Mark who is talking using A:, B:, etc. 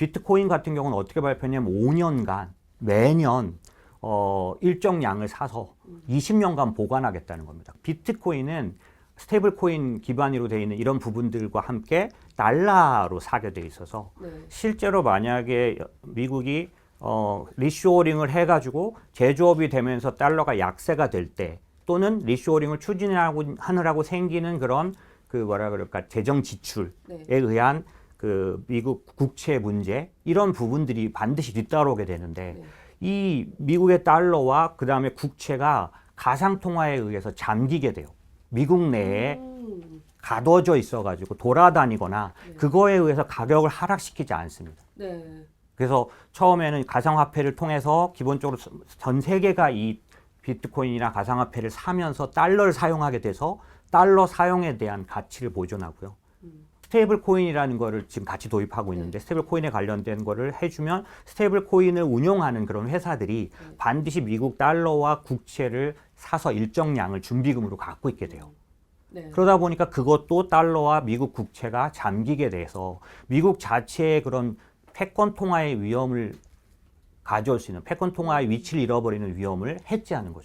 A: 비트코인 같은 경우는 어떻게 발표했냐면 5년간 매년 어, 일정 양을 사서 20년간 보관하겠다는 겁니다. 비트코인은 스테이블 코인 기반으로 되어 있는 이런 부분들과 함께 달러로 사게 돼 있어서
B: 네.
A: 실제로 만약에 미국이 어, 리쇼어링을 해가지고 제조업이 되면서 달러가 약세가 될 때 또는 리쇼어링을 추진하고 하느라고 생기는 그런 그 뭐라 그럴까 재정 지출에
B: 네.
A: 의한 그 미국 국채 문제 이런 부분들이 반드시 뒤따라오게 되는데
B: 네.
A: 이 미국의 달러와 그 다음에 국채가 가상 통화에 의해서 잠기게 돼요. 미국 내에
B: 음,
A: 가둬져 있어가지고 돌아다니거나
B: 네.
A: 그거에 의해서 가격을 하락시키지 않습니다.
B: 네.
A: 그래서 처음에는 가상화폐를 통해서 기본적으로 전 세계가 이 비트코인이나 가상화폐를 사면서 달러를 사용하게 돼서 달러 사용에 대한 가치를 보존하고요.
B: 음.
A: 스테이블 코인이라는 거를 지금 같이 도입하고
B: 네.
A: 있는데 스테이블 코인에 관련된 거를 해주면 스테이블 코인을 운용하는 그런 회사들이
B: 네.
A: 반드시 미국 달러와 국채를 사서 일정량을 준비금으로 갖고 있게 돼요.
B: 네.
A: 그러다 보니까 그것도 달러와 미국 국채가 잠기게 돼서 미국 자체의 그런 패권 통화의 위험을 가져올 수 있는 패권 통화의 위치를 잃어버리는 위험을 해지하는 거죠.